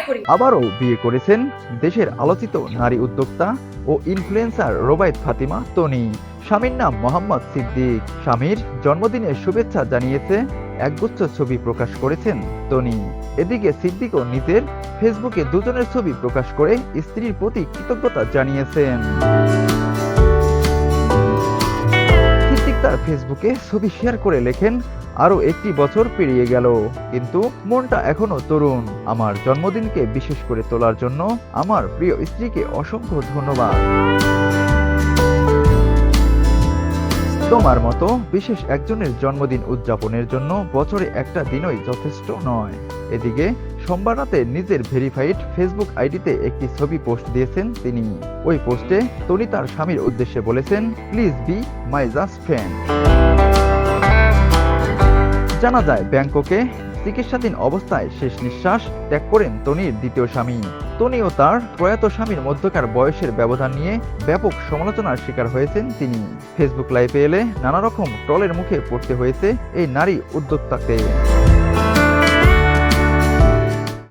Try করি। আবারও বিয়ে করেছেন দেশের আলোচিত নারী উদ্যোক্তা ও ইনফ্লুয়েন্সার রোবায়েত ফাতিমা তনি। স্বামীর নাম মোহাম্মদ সিদ্দিক। স্বামীর জন্মদিনের শুভেচ্ছা জানিয়েছে একগুচ্ছ ছবি প্রকাশ করেছেন তনি। এদিকে সিদ্দিক ও নিজের ফেসবুকে দুজনের ছবি প্রকাশ করে স্ত্রীর প্রতি কৃতজ্ঞতা জানিয়েছেন। তার ফেসবুকে ছবি শেয়ার করে লেখেন, আরও একটি বছর পেরিয়ে গেল, কিন্তু মনটা এখনও তরুণ। আমার জন্মদিনকে বিশেষ করে তোলার জন্য আমার প্রিয় স্ত্রীকে অসংখ্য ধন্যবাদ। তোমার মতো বিশেষ একজনের জন্মদিন উদযাপনের জন্য বছরে একটা দিনই যথেষ্ট নয়। এদিকে সোমবার রাতে নিজের ভেরিফাইড ফেসবুক আইডিতে একটি ছবি পোস্ট দিয়েছেন তিনি। ওই পোস্টে তনি তার স্বামীর উদ্দেশ্যে বলেছেন, please be my just friend জানা যায়, ব্যাংককে চিকিৎসাধীন অবস্থায় শেষ নিঃশ্বাস ত্যাগ করেন তনির দ্বিতীয় স্বামী। তনি ও তার প্রয়াত স্বামীর মধ্যকার বয়সের ব্যবধান নিয়ে ব্যাপক সমালোচনার শিকার হয়েছেন তিনি। ফেসবুক লাইভে এলে নানা রকম ট্রলের মুখে পড়তে হয়েছে এই নারী উদ্যোক্তাকে।